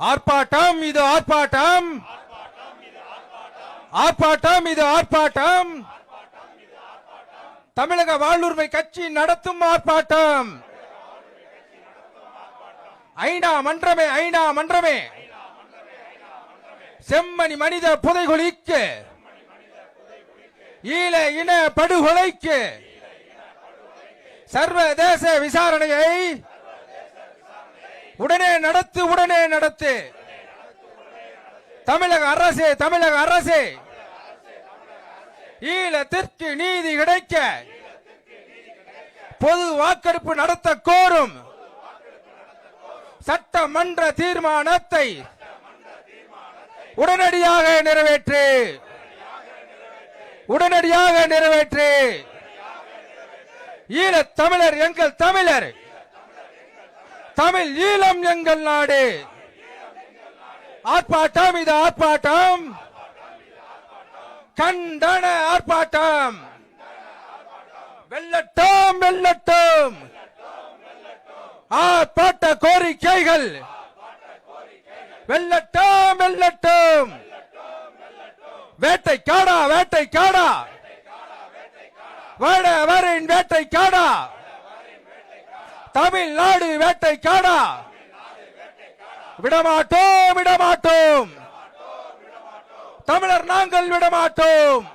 ஆர்ப்பாட்டம் இது ஆர்ப்பாட்டம். ஆர்ப்பாட்டம் இது ஆர்ப்பாட்டம். தமிழக வாழ்வுரிமை கட்சி நடத்தும் ஆர்ப்பாட்டம். ஐநா மன்றமே ஐநா மன்றமே. செம்மணி மனித புதைகுழிக்கு. ஈழ இன படுகொலைக்கு. சர்வதேச விசாரணையை உடனே நடத்து உடனே நடத்து. தமிழக அரசு தமிழக அரசு. ஈழத்திற்கு நீதி கிடைக்க. பொது வாக்கெடுப்பு நடத்த கோரும். சட்டமன்ற தீர்மானத்தை உடனடியாக நிறைவேற்று. உடனடியாக நிறைவேற்று. ஈழத் தமிழர் எங்கள் தமிழர். தமிழ் ஈழம் எங்கள் நாடு. ஆர்ப்பாட்டம் இது ஆர்ப்பாட்டம். கண்டன ஆர்ப்பாட்டம். வெள்ளட்டும் வெள்ளட்டும் ஆர்ப்பாட்ட கோரிக்கைகள். வெள்ளட்டும் வெள்ளட்டும் வேட்டை காடா வேட்டை காடா வட வரின் வேட்டை காடா தமிழ்நாடு வேட்டை காடா விடமாட்டோம் விடமாட்டோம். தமிழர் நாங்கள் விடமாட்டோம்.